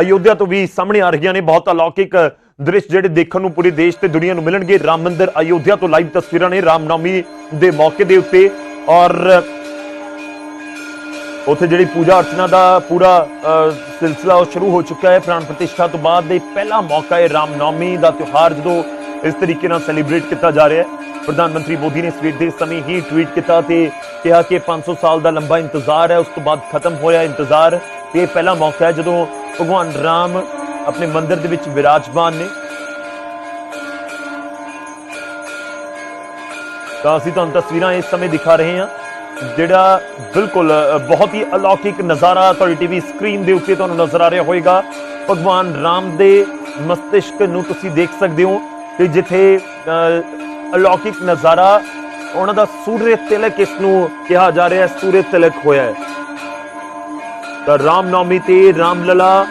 ਅਯੋਧਿਆ ਤੋਂ ਵੀ ਸਾਹਮਣੇ ਆ ਰਹੀਆਂ ਨੇ। ਬਹੁਤ ਅਲੌਕਿਕ ਦ੍ਰਿਸ਼ ਜਿਹੜੇ ਦੇਖਣ ਨੂੰ ਪੂਰੇ ਦੇਸ਼ ਤੇ ਦੁਨੀਆ ਨੂੰ ਮਿਲਣਗੇ। ਰਾਮ ਮੰਦਿਰ ਅਯੋਧਿਆ ਤੋਂ ਲਾਈਵ ਤਸਵੀਰਾਂ ਨੇ ਰਾਮਨੌਮੀ ਦੇ ਮੌਕੇ ਦੇ ਉੱਤੇ। ਔਰ ਉੱਥੇ ਜਿਹੜੀ ਪੂਜਾ ਅਰਚਨਾ ਦਾ ਪੂਰਾ ਅ, ਸਿਲਸਿਲਾ ਉਹ ਸ਼ੁਰੂ ਹੋ ਚੁੱਕਾ ਹੈ। ਪ੍ਰਾਣ ਪ੍ਰਤਿਸ਼ਠਾ ਤੋਂ ਬਾਅਦ ਦੇ ਪਹਿਲਾ ਮੌਕਾ ਹੈ ਰਾਮਨੌਮੀ ਦਾ ਤਿਉਹਾਰ ਜਦੋਂ ਇਸ ਤਰੀਕੇ ਨਾਲ ਸੈਲੀਬ੍ਰੇਟ ਕੀਤਾ ਜਾ ਰਿਹਾ ਹੈ। ਪ੍ਰਧਾਨ ਮੰਤਰੀ ਮੋਦੀ ਨੇ ਸਵੇਰ ਦੇ ਸਮੇਂ ਹੀ ਟਵੀਟ ਕੀਤਾ ਤੇ ਕਿਹਾ ਕਿ 500 ਸਾਲ ਦਾ ਲੰਬਾ ਇੰਤਜ਼ਾਰ ਹੈ, ਉਸ ਤੋਂ ਬਾਅਦ ਖਤਮ ਹੋਇਆ ਇੰਤਜ਼ਾਰ ਤੇ ਇਹ ਪਹਿਲਾ ਮੌਕਾ ਹੈ ਜਦੋਂ ਭਗਵਾਨ ਰਾਮ ਆਪਣੇ ਮੰਦਿਰ ਦੇ ਵਿੱਚ ਵਿਰਾਜਮਾਨ ਨੇ। ਤਾਂ ਅਸੀਂ ਤੁਹਾਨੂੰ ਤਸਵੀਰਾਂ ਇਸ ਸਮੇਂ ਦਿਖਾ ਰਹੇ ਹਾਂ, ਜਿਹੜਾ ਬਿਲਕੁਲ ਬਹੁਤ ਹੀ ਅਲੌਕਿਕ ਨਜ਼ਾਰਾ ਤੁਹਾਡੀ ਟੀਵੀ ਸਕਰੀਨ ਦੇ ਉੱਤੇ ਤੁਹਾਨੂੰ ਨਜ਼ਰ ਆ ਰਿਹਾ ਹੋਵੇਗਾ। ਭਗਵਾਨ ਰਾਮ ਦੇ ਮਸਤਿਸ਼ਕ ਨੂੰ ਤੁਸੀਂ ਦੇਖ ਸਕਦੇ ਹੋ। ਕਿ ਜਿੱਥੇ ਅ, ਅਲੌਕਿਕ ਨਜ਼ਾਰਾ ਉਹਨਾਂ ਦਾ ਸੂਰਯ ਤਿਲਕ ਇਸ ਨੂੰ ਕਿਹਾ ਜਾ ਰਿਹਾ ਹੈ ਸੂਰਯ ਤਿਲਕ ਹੋਇਆ ਹੈ। ਤਾਂ ਰਾਮ ਨੌਮੀ ਤੇ ਰਾਮ ਲਲਾ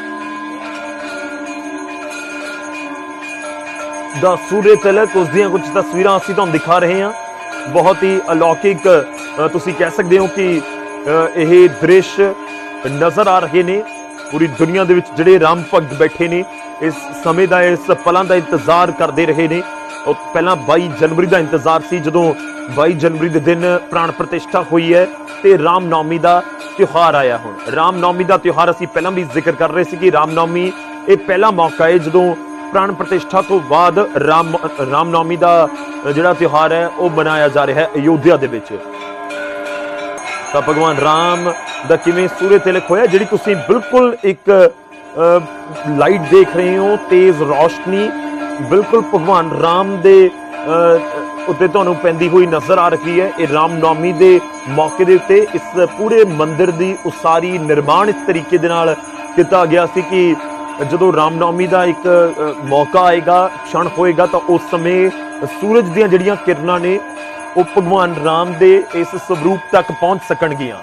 ਦਾ ਸੂਰਜ ਤਿਲਕ ਉਸ ਦੀਆਂ ਕੁਝ ਤਸਵੀਰਾਂ ਅਸੀਂ ਤੁਹਾਨੂੰ ਦਿਖਾ ਰਹੇ ਹਾਂ। ਬਹੁਤ ਹੀ ਅਲੌਕਿਕ ਤੁਸੀਂ ਕਹਿ ਸਕਦੇ ਹੋ ਕਿ ਅ, ਇਹ ਦ੍ਰਿਸ਼ ਨਜ਼ਰ ਆ ਰਹੇ ਨੇ। ਪੂਰੀ ਦੁਨੀਆ ਦੇ ਵਿੱਚ ਜਿਹੜੇ ਰਾਮ ਭਗਤ ਬੈਠੇ ਨੇ ਇਸ ਸਮੇਂ ਦਾ, ਇਸ ਪਲਾਂ ਦਾ ਇੰਤਜ਼ਾਰ ਕਰਦੇ ਰਹੇ ਨੇ। ਉਹ ਪਹਿਲਾਂ 22 ਜਨਵਰੀ ਦਾ ਇੰਤਜ਼ਾਰ ਸੀ, ਜਦੋਂ 22 ਜਨਵਰੀ ਦੇ ਦਿਨ ਪ੍ਰਾਣ ਪ੍ਰਤਿਸ਼ਠਾ ਹੋਈ ਹੈ ਤੇ ਰਾਮ ਨੌਮੀ ਦਾ ਤਿਉਹਾਰ ਆਇਆ ਹੁਣ। ਰਾਮ ਨੌਮੀ ਦਾ ਤਿਉਹਾਰ ਅਸੀਂ ਪਹਿਲਾਂ ਵੀ ਜ਼ਿਕਰ ਕਰ ਰਹੇ ਸੀ ਕਿ ਰਾਮ ਨੌਮੀ ਇਹ ਪਹਿਲਾ ਮੌਕਾ ਹੈ, ਜਦੋਂ ਪ੍ਰਾਣ ਪ੍ਰਤਿਸ਼ਠਾ ਤੋਂ ਬਾਅਦ ਰਾਮ ਰਾਮ ਨੌਮੀ ਦਾ ਜਿਹੜਾ ਤਿਉਹਾਰ ਹੈ, ਉਹ ਮਨਾਇਆ ਜਾ ਰਿਹਾ ਹੈ ਅਯੋਧਿਆ ਦੇ ਵਿੱਚ। ਤਾਂ ਭਗਵਾਨ ਰਾਮ ਦਾ ਕਿਵੇਂ ਸੂਰਯ ਤਿਲਕ ਹੋਇਆ, ਜਿਹੜੀ ਤੁਸੀਂ ਬਿਲਕੁਲ ਇੱਕ ਲਾਈਟ ਦੇਖ ਰਹੇ ਹੋ ਤੇਜ਼ ਰੌਸ਼ਨੀ ਬਿਲਕੁਲ ਭਗਵਾਨ ਰਾਮ ਦੇ ਅ, ਉੱਤੇ ਤੁਹਾਨੂੰ ਪੈਂਦੀ ਹੋਈ ਨਜ਼ਰ ਆ ਰਹੀ ਹੈ ਇਹ ਰਾਮ ਨੌਮੀ ਦੇ ਮੌਕੇ ਦੇ ਉੱਤੇ ਇਸ ਪੂਰੇ ਮੰਦਿਰ ਦੀ ਉਸਾਰੀ ਨਿਰਮਾਣ ਇਸ ਤਰੀਕੇ ਦੇ ਨਾਲ ਕੀਤਾ ਗਿਆ ਸੀ ਕਿ ਜਦੋਂ ਰਾਮਨੌਮੀ ਦਾ ਇੱਕ ਅ, ਮੌਕਾ ਆਏਗਾ क्षण ਹੋਏਗਾ ਤਾਂ ਉਸ ਸਮੇਂ ਸੂਰਜ ਦੀਆਂ ਜਿਹੜੀਆਂ ਕਿਰਨਾਂ ਨੇ ਉਹ ਭਗਵਾਨ ਰਾਮ ਦੇ ਇਸ ਸਰੂਪ ਤੱਕ ਪਹੁੰਚ ਸਕਣਗੀਆਂ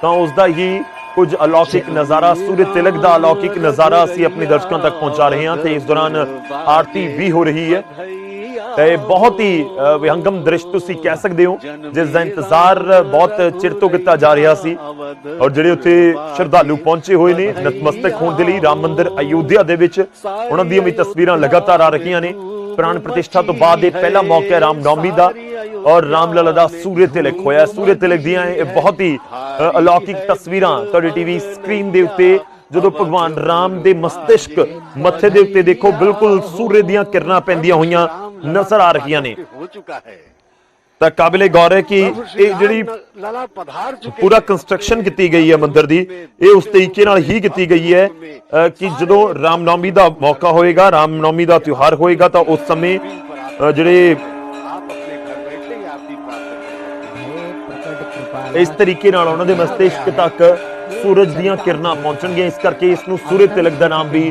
ਤਾਂ ਉਸ ਦਾ ਹੀ ਕੁਝ ਅਲੌਕਿਕ ਨਜ਼ਾਰਾ, ਸੂਰਜ ਤਿਲਕ ਦਾ ਅਲੌਕਿਕ ਨਜ਼ਾਰਾ ਅਸੀਂ ਆਪਣੇ ਦਰਸ਼ਕਾਂ ਤੱਕ ਪਹੁੰਚਾ ਰਹੇ ਹਾਂ ਤੇ ਇਸ ਦੌਰਾਨ ਆਰਤੀ ਵੀ ਹੋ ਰਹੀ ਹੈ। ਤੇ ਬਹੁਤ ਹੀ ਵਿਹੰਗਮ ਦ੍ਰਿਸ਼ ਤੁਸੀਂ ਕਹਿ ਸਕਦੇ ਹੋ, ਜਿਸ ਦਾ ਇੰਤਜ਼ਾਰ ਬਹੁਤ ਚਿਰ ਤੋਂ ਕੀਤਾ ਜਾ ਰਿਹਾ ਸੀ ਔਰ ਜਿਹੜੇ ਉੱਥੇ ਸ਼ਰਧਾਲੂ ਪਹੁੰਚੇ ਹੋਏ ਨੇ, ਨਤਮਸਤਕ ਹੋਣ ਦੇ ਲਈ ਰਾਮ ਮੰਦਿਰ ਅਯੋਧਿਆ ਦੇ ਵਿੱਚ, ਉਹਨਾਂ ਦੀਆਂ ਵੀ ਤਸਵੀਰਾਂ ਲਗਾਤਾਰ ਆ ਰਹੀਆਂ ਨੇ। ਪ੍ਰਾਣ ਪ੍ਰਤਿਸ਼ਠਾ ਤੋਂ ਬਾਅਦ ਇਹ ਪਹਿਲਾ ਮੌਕਾ ਹੈ ਰਾਮ ਨੌਮੀ ਦਾ। ਔਰ ਰਾਮ ਰਾਮਲਾਲ ਦਾ ਸੂਰਜ ਤਿਲਕ ਹੋਇਆ ਸੂਰਜ ਤਿਲਕ ਦੀਆਂ ਇਹ ਬਹੁਤ ਹੀ ਅਲੌਕਿਕ ਤਸਵੀਰਾਂ ਤੁਹਾਡੀ ਟੀਵੀ ਸਕਰੀਨ ਦੇ ਉੱਤੇ। ਜਦੋਂ ਭਗਵਾਨ ਰਾਮ ਦੇ ਮਸਤਿਸ਼ਕ ਮੱਥੇ ਦੇ ਉੱਤੇ ਦੇਖੋ, ਬਿਲਕੁਲ ਸੂਰਜ ਦੀਆਂ ਕਿਰਨਾਂ ਪੈਂਦੀਆਂ ਹੋਈਆਂ ਨਜ਼ਰ ਆ ਰਹੀਆਂ ਨੇ। ਹੋ ਚੁੱਕਾ ਹੈ ਤਾਂ ਕਾਬਿਲੇ ਗੌਰ ਹੈ ਕਿ ਇਹ ਜਿਹੜੀ ਪੂਰਾ ਕੰਸਟਰਕਸ਼ਨ ਕੀਤੀ ਗਈ ਹੈ ਮੰਦਿਰ ਦੀ, ਇਹ ਉਸ ਤਰੀਕੇ ਨਾਲ ਹੀ ਕੀਤੀ ਗਈ ਹੈ ਕਿ ਜਦੋਂ ਰਾਮ ਨੌਮੀ ਦਾ ਮੌਕਾ ਹੋਏਗਾ ਰਾਮ ਨੌਮੀ ਦਾ ਤਿਉਹਾਰ ਹੋਏਗਾ, ਤਾਂ ਉਸ ਸਮੇਂ ਜਿਹੜੇ ਇਸ ਤਰੀਕੇ ਨਾਲ ਉਹਨਾਂ ਦੇ ਮਸਤਿਸ਼ਕ ਤੱਕ ਸੂਰਜ ਦੀਆਂ ਕਿਰਨਾਂ ਪਹੁੰਚਣਗੀਆਂ ਇਸ ਕਰਕੇ ਇਸ ਨੂੰ ਸੂਰਜ ਤਿਲਕ ਦਾ ਨਾਮ ਵੀ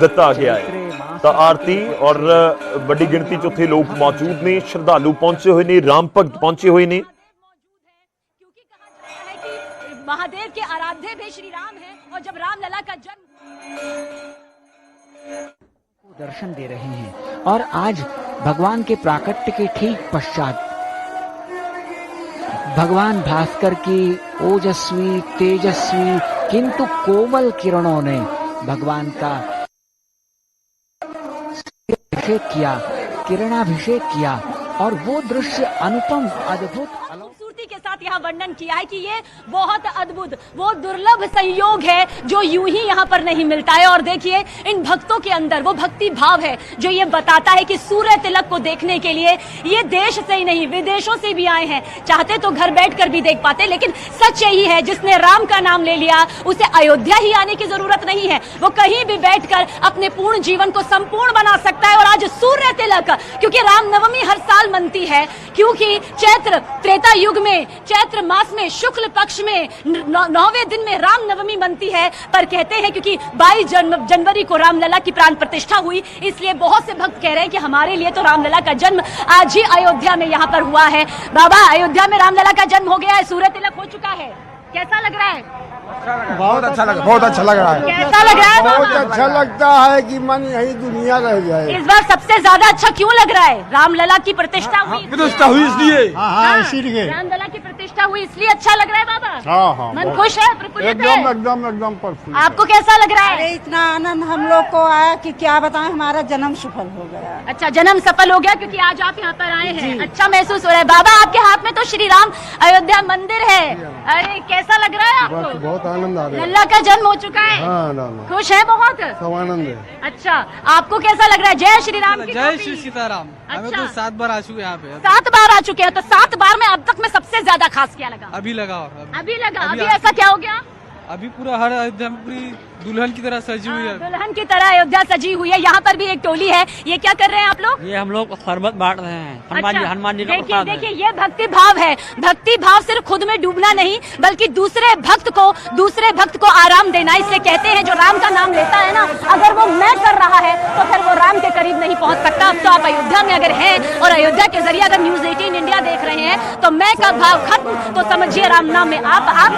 ਦਿੱਤਾ ਗਿਆ ਹੈ ਤਾਂ ਆਰਤੀ ਔਰ ਵੱਡੀ ਗਿਣਤੀ 'ਚ ਉੱਥੇ ਲੋਕ ਮੌਜੂਦ ਨੇ ਸ਼ਰਧਾਲੂ ਪਹੁੰਚੇ ਹੋਏ ਨੇ ਰਾਮ ਭਗਤ ਪਹੁੰਚੇ ਹੋਏ ਨੇ मौजूद है क्योंकि कहा जाता है कि महादेव के आराध्य भी श्री राम है और जब राम लला का जन्म को दर्शन दे रहे हैं और आज भगवान के प्राकट्य के ठीक पश्चात भगवान भास्कर की ओजस्वी, तेजस्वी, किंतु कोमल किरणों ने भगवान का किया, किरणाभिषेक किया, और वो दृश्य अनुपम, अद्भुत अलौकिक खूबसूरती के साथ यहाँ वर्णन किया है कि ये बहुत अद्भुत, वो दुर्लभ संयोग है जो यूँ ही यहाँ पर नहीं मिलता है। और देखिए, इन भक्तों के अंदर वो भक्ति भाव है जो ये बताता है कि सूर्य तिलक को देखने के लिए ये देश से ही नहीं, विदेशों से भी आए हैं। चाहते तो घर बैठकर भी देख पाते, लेकिन सच यही है, जिसने राम का नाम ले लिया, उसे अयोध्या ही आने की ज़रूरत नहीं है। वो कहीं भी बैठकर अपने पूर्ण जीवन को संपूर्ण बना सकता है। और आज सूर्य तिलक, क्योंकि रामनवमी हर साल मनती है, क्योंकि चैत्र, त्रेता युग में चैत्र मास में शुक्ल पक्ष में नौवे दिन में राम नवमी बनती है पर कहते हैं क्योंकि 22 जन, जनवरी को रामलला की प्राण प्रतिष्ठा हुई इसलिए बहुत से भक्त कह रहे हैं कि हमारे लिए तो रामलला का जन्म आज ही अयोध्या में यहाँ पर हुआ है। बाबा अयोध्या में रामलला का जन्म हो गया है सूर्य तिलक हो चुका है। कैसा लग रहा है? बहुत अच्छा लगा बहुत अच्छा लग रहा है। कैसा लग रहा है बहुत अच्छा लगता है कि मन यही दुनिया रह जाए। इस बार सबसे ज़्यादा अच्छा क्यों लग रहा है? रामलला की प्रतिष्ठा हुई प्रतिष्ठा हुई इसलिए। हाँ हाँ हाँ, इसीलिए। रामलला की प्रतिष्ठा प्रतिष्ठा हुई इसलिए अच्छा लग रहा है बाबा हाँ हाँ मन खुश है एकदम एकदम एकदम प्रफुल्लित आपको कैसा लग रहा है? इतना आनंद हम लोग को आया कि क्या बताएँ हमारा जन्म सफल हो गया। अच्छा जन्म सफल हो गया क्योंकि आज आप यहाँ पर आए हैं। अच्छा महसूस हो रहा है। बाबा आपके हाथ में तो श्री राम अयोध्या मंदिर है। अरे कैसा लग रहा है आपको? बहुत आनंद आ रहा है। लल्ला का जन्म हो चुका है। हाँ ना ना। खुश है बहुत? सब आनंद है। अच्छा आपको कैसा लग रहा है? जय श्री राम की जय श्री सीताराम। अच्छा। तो सात बार आ चुके यहाँ पे। सात बार आ चुके हैं तो सात बार में अब तक में सबसे ज़्यादा खास क्या लगा? अभी लगा अभी, अभी लगा अभी ऐसा क्या हो गया? अभी पूरा हर अयोध्या में पूरी दुल्हन की तरह सजी हुई हाँ, है। दुल्हन की तरह अयोध्या सजी हुई है। यहाँ पर भी एक टोली है। ये क्या कर रहे हैं आप लोग? ये हम लोग शरबत बांट रहे हैं। हनुमान जी अच्छा, हनुमान जी देखिए देखिए ये भक्ति भाव है। भक्ति भाव सिर्फ़ खुद में डूबना नहीं बल्कि दूसरे भक्त को दूसरे भक्त को आराम देना। इसलिए कहते हैं जो राम का नाम लेता है ना अगर वो मैं कर रहा है तो फिर वो राम के करीब नहीं पहुँच सकता। अब तो आप अयोध्या में अगर है और अयोध्या के ज़रिए अगर न्यूज़ 18 इंडिया देख रहे हैं तो मैं का भाव खत्म। तो समझिए राम नाम में आप आप